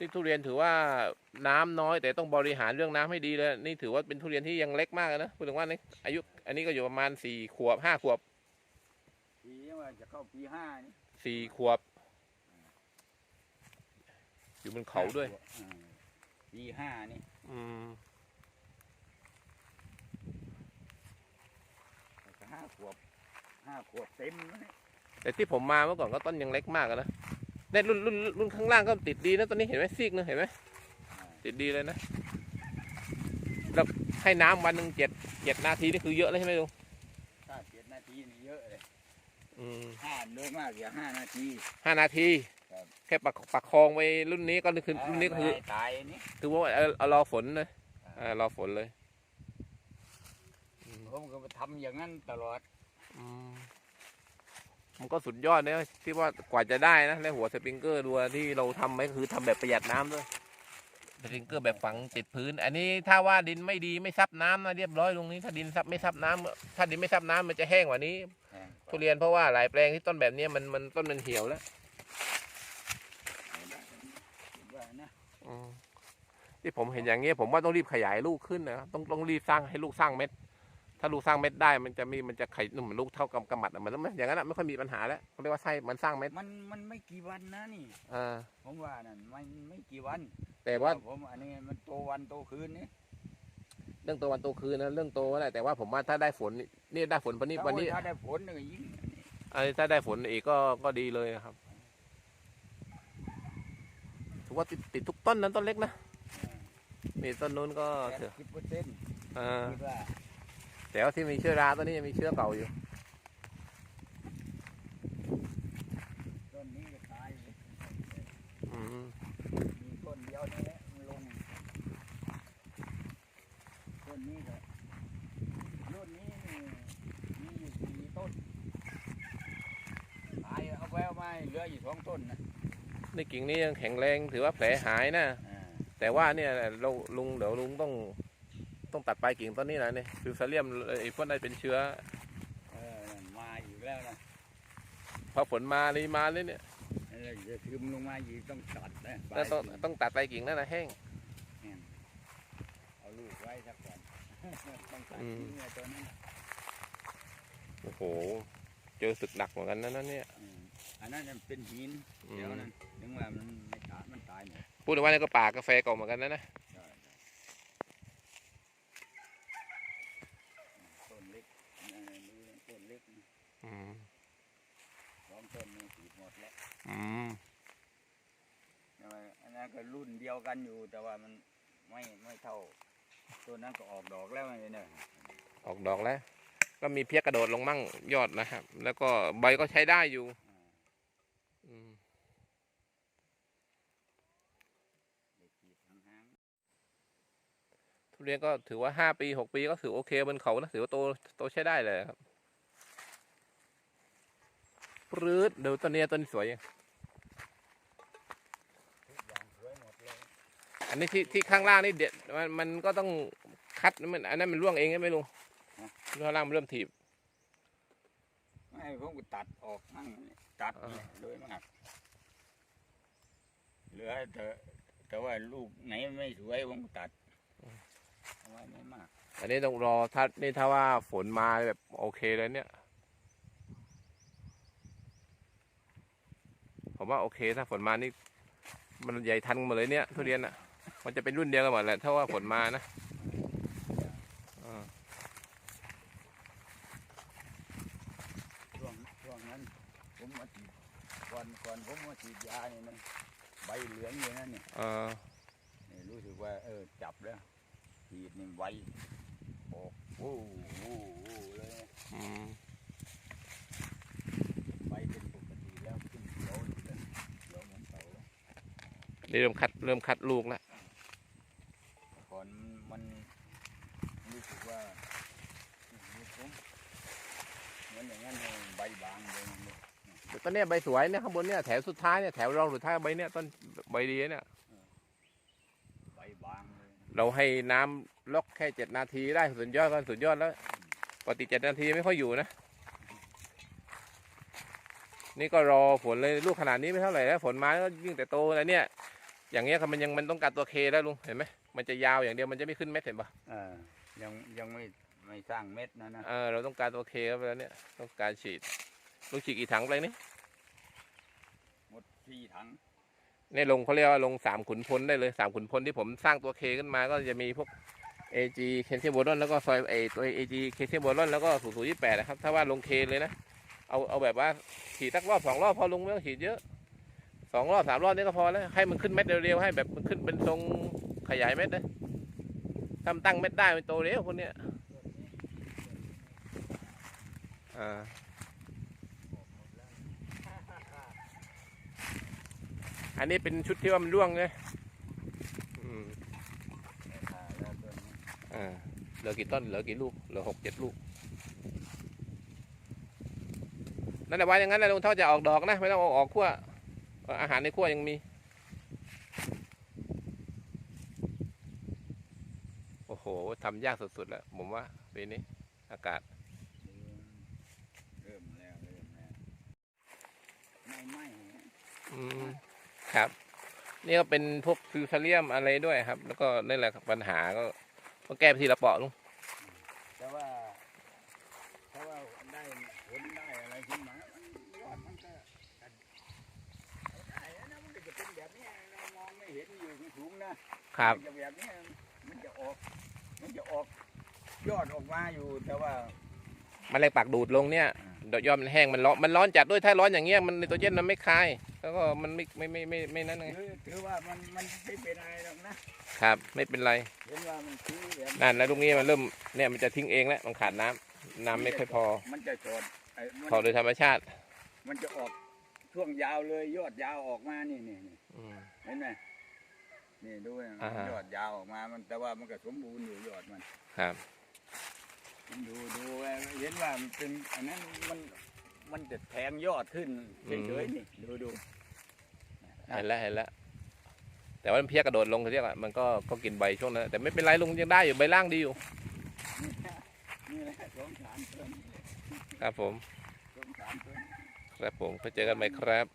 นี่ทุเรียนถือว่าน้ำน้อย แต่ต้องบริหารเรื่องน้ำให้ดีเลยนี่ถือว่าเป็นทุเรียนที่ยังเล็กมากนะพูดถึงว่านี่อายุอันนี้ก็อยู่ประมาณสี่ขวบห้าขวบปีนี้ว่าจะเข้าปีห้านี่สี่ขวบ อยู่บนเขาด้วยอ่าปีห้านี่อืมก็ห้าขวบห้าขวบเต็มแล้วนี่แต่ที่ผมมาเมื่อก่อนก็ต้นยังเล็กมากอะนะ เนี่ยรุ่นรุ่นรุ่นข้างล่างก็ติดดีนะตอนนี้เห็นไหมซีกนึงเห็นไหมอ่าติดดีเลยนะแล้วให้น้ำวันหนึ่งเจ็ดเจ็ดนาทีนี่คือเยอะเลยใช่ไหมลุงถ้าเจ็ดนาทีนี่เยอะเลยอืมห้าโดยมากอย่าห้านาทีห้านาทีครับแค่ประประคองไปรุ่นนี้ก็คือรุ่นนี้ก็คือไม่ให้ตายนี่คือว่าเอาเอารอฝนเลยเออรอฝนเลยอืมผมก็ทำอย่างนั้นตลอดอื มันก็สุดยอดเนี่ยที่ว่ากว่าจะได้นะแล้วหัวสปริงเกอร์ดูที่เราทำไว้คือทำแบบประหยัดน้ำด้วยสปริงเกอร์แบบฝังติดพื้น อันนี้ถ้าว่าดินไม่ดีไม่ซับน้ำนะเรียบร้อยตรงนี้ ถ้าดินซับไม่ซับน้ำถ้าดินไม่ซับน้ำมันจะแห้งกว่านี้ ทุเรียนเพราะว่าหลายแปลงที่ต้นแบบเนี้ยมันมันต้นมันเหี่ยวแล้วที่ผมเห็นอย่างเงี้ยผมว่าต้องรีบขยายลูกขึ้นนะต้องต้องรีบสร้างให้ลูกสร้างเม็ด ถ้าลูกสร้างเม็ดได้มันจะมีมันจะไข่หนุ่มอนลูกเท่ากับกำมัดอะมันไม่อย่างนั้นอะไม่ค่อยมีปัญหาแล้วเขาเรียกว่าไส้มันสร้างเม็ดมันมันไม่กี่วันนะนี่ อ่าผมว่านั่นมันไม่กี่วันแต่ว่าผมอันนี้มันโตวันโตคืนนี่เรื่องโตวันโตคืนนะเรื่องโตอะไรแต่ว่าผมว่าถ้าได้ฝนนี่นี่ได้ฝนวันนี้วันนี้ถ้าได้ผลนี่ก็ยิ่งอันนี้ถ้าได้ฝนอีกก็ก็ดีเลยนะครับถือว่าติดติดทุกต้นนั้นต้นเล็กนะนี่ต้นนู้นก็แปเถดอะสิบเปอร์เซ็นต์อ่าคิดว่า แต่ว่าที่มีเชื้อราต้นนี้ยังมีเชื้อเก่าอยู่ต้นนี้ก็ตายเลยอืมมีต้นเดียวนี่แหละมันลงต้นนี้ก็รุ่นนี้นี่มีอยู่สี่ต้นตายเอาไว้เอามาเหลืออยู่สองต้นนะในกิ่งนี้ยังแข็งแรงถือว่าแผลหายนะอ่าแต่ว่าเนี่ยเราลุงเดี๋ยวลุงต้อง ต้องตัดปลายกิ่งต้นนี้นะเนี่ยฟิวซาเลียมไอ้พวกนั้นเป็นเชื้อเออนั่นมาอีกแล้วนะพอฝนมาเลยมาเลยเนี่ยเออจะทึมลงมาอีกต้องตัดนะแล้วต้องปลายกิ่ต้องตัดปลายกิ่งนั่นนะแห้งเอาลูกไว้สักก่อนต้องตัดอืมทิ้งไว้ตัวนั้นโอ้โห เจอศึกหนักเหมือนกันนะนั่นเนี่ยอืมอันนั้นมันเป็นหินอืเดี๋ยวมนั้นถึงว่ามันไม่ตายมันตายหมดพูดถึงว่านี่ก็ป่ากาแฟเก่าเหมือนกันนะนะ ใช่ใช่ต้นเล็กเออดูต้นเล็กนะ อืม สองต้นนี่สีดหมดแล้ว อืมแต่ว่าอันนั้นก็รุ่นเดียวกันอยู่ แต่ว่ามันไม่ไม่เท่า ตัวนั้นก็ออกดอกแล้วไงเนี่ยออกดอกแล้ว ก็มีเพี้ยกระโดดลงมั่งยอดนะครับ แล้วก็ใบก็ใช้ได้อยู่อ่าอืมเด็กขีดห่างทุเรียนก็ถือว่าห้าปีหกปีก็ถือโอเคบนเขานะถือว่าโตโตใช้ได้เลยครับ ปรื๊ดเดี๋ยวต้นนี้ต้นนี้สวยยังๆทุกอย่างสวยหมดเลยอันนี้ที่ที่ข้างล่างนี่เด็ดมันมันก็ต้องคัดมันอันนั้นมันร่วงเองใช่ไหมลุงข้างล่างมันเริ่มถีบไม่ผมก็ตัดออกมั่งตัดอ่าเนี่ยโดยมากเหลือแต่แต่ว่าลูกไหนไม่สวยผมก็ตัดเอาไว้ไม่มาก อันนี้ต้องรอถ้านี่ถ้าว่าฝนมาแบบโอเคเลยเนี่ย ผมว่าโอเคถ้าฝนมานี่มันใหญ่ทันหมดเลยเนี่ยทุเรียนอะ มันจะเป็นรุ่นเดียวกันหมดแหละถ้าว่าฝนมานะอ่าช่วงช่วงนั้นผมมาฉีดก่อนก่อนผมมาฉีดยาเนี่ยนะใบเหลืองอยู่นั่นเนี่ยอ่านี่รู้สึกว่า เออจับแล้วฉีดนี่ไวออกโอ้โหเลย อืม ใบเป็นปกติแล้วขึ้นเขียวอยู่เลยเขียวเหมือนเต่าแล้ว นี่ เริ่มคัดเริ่มคัดลูกแล้วก่อนมันรู้สึกว่าเหมือนอย่างนั้นใบบางเลยต้นเนี้ยใบสวยเนี่ยข้างบนเนี่ยแถวสุดท้ายเนี่ยแถวรองสุดท้ายใบเนี่ยต้นใบดีเนี่ยใบบางเราให้น้ำล็อกแค่เจ็ดนาทีได้สุดยอดก็สุดยอดแล้วปกติเจ็ดนาทีไม่ค่อยอยู่นะ นี่ก็รอฝนเลยลูกขนาดนี้ไม่เท่าไหร่แล้วฝนมาก็ยิ่งแต่โตแล้วเนี่ย อย่างเงี้ยครับมันยังมันต้องการตัวเคแล้วลุงเห็นไหมมันจะยาวอย่างเดียวมันจะไม่ขึ้นเม็ดเห็นปะเออยังยังไม่ไม่สร้างเม็ดนะนะเออเราต้องการตัวเคเข้าไปแล้วเนี่ยต้องการฉีดลุงฉีดกี่ถังไปนี่หมดสี่ถังเนี่ยลงเขาเรียกว่าลงสามขุนพลได้เลยสามขุนพลที่ผมสร้างตัวเคขึ้นมาก็จะมีพวก AG เคเซียมโบรอนแล้วก็ซอยเอตัว AG เคเซียมโบรอนแล้วก็สูสูยี่แปดนะครับถ้าว่าลงเคเลยนะเอาเอาแบบว่าฉีดสักรอบสองรอบพอลุงไม่ต้องฉีดเยอะ สองรอบสามรอบนี่ก็พอแล้ว ให้มันขึ้นเม็ดเร็วๆให้แบบมันขึ้นเป็นทรงขยายเม็ดนะทำตั้งเม็ดได้มันโตเร็วคนเนี้ยอ่าอันนี้เป็นชุดที่ว่ามันร่วงเลยอืมอ่าเหลือกี่ต้น เหลือกี่ลูก เหลือหกเจ็ดลูก นั่นแหละว่าอย่างนั้นแหละลุงเท่าจะออกดอกนะ ไม่ต้องเอาออกขั้ว อาหารในขั้วยังมี โอ้โหทำยากสุดๆแล้วผมว่าปีนี้อากาศ เริ่มแล้วเริ่มแล้วไม่ไหม้อืมครับ นี่ก็เป็นพวกฟิวเทเรียมอะไรด้วยครับ แล้วก็นี่แหละครับปัญหาก็ก็แก้ไปทีละเปาะลุง แต่ว่าถ้าว่าได้ผลได้อะไรขึ้นมามันยอดมันก็ได้นะมันก็จะเป็นแบบนี้เรามองไม่เห็นอยู่สูงๆนะ ครับ มันจะแบบนี้มันจะออก มันจะออก ยอดออกมาอยู่แต่ว่ามันเลยปากดูดลงเนี่ยดอกยอดมันแห้งมันร้อนมันร้อนจัดด้วยถ้าร้อนอย่างเงี้ยมันไนโตรเจนมันไม่คาย แล้วก็มันไม่ไม่ไม่ไม่ไม่นั่นไงถือถือว่ามันมันไม่เป็นอะไรหรอกนะครับ ไม่เป็นไรเห็นว่ามันซื้อแบบนั่นแล้วลูกนี้มันเริ่มเนี่ยมันจะทิ้งเองแล้วมันขาดน้ำน้ำไม่ค่อยพอมันจะจอดไอ้มันพอโดยธรรมชาติมันจะออกช่วงยาวเลยยอดยาวออกมานี่นี่นี่อืมเห็นไหม นี่ดูนะอ่าฮะ ยอดยาวออกมา มันแต่ว่ามันก็สมบูรณ์อยู่ยอดมัน ครับ ดูดูไว้เห็นว่ามันเป็นอันนั้นมันมันจะแทงยอดขึ้นเฉยๆนี่ดูดูเห็นแล้วเห็นแล้วแต่ว่ามันเพี้ยกระโดดลงเขาเรียกว่ามันก็ก็กินใบช่วงนั้นแต่ไม่เป็นไรลุงยังได้อยู่ใบล่างดีอยู่นี่แหละสองสามต้นครับผมสองสามต้นครับผมไปเจอกันใหม่ครับ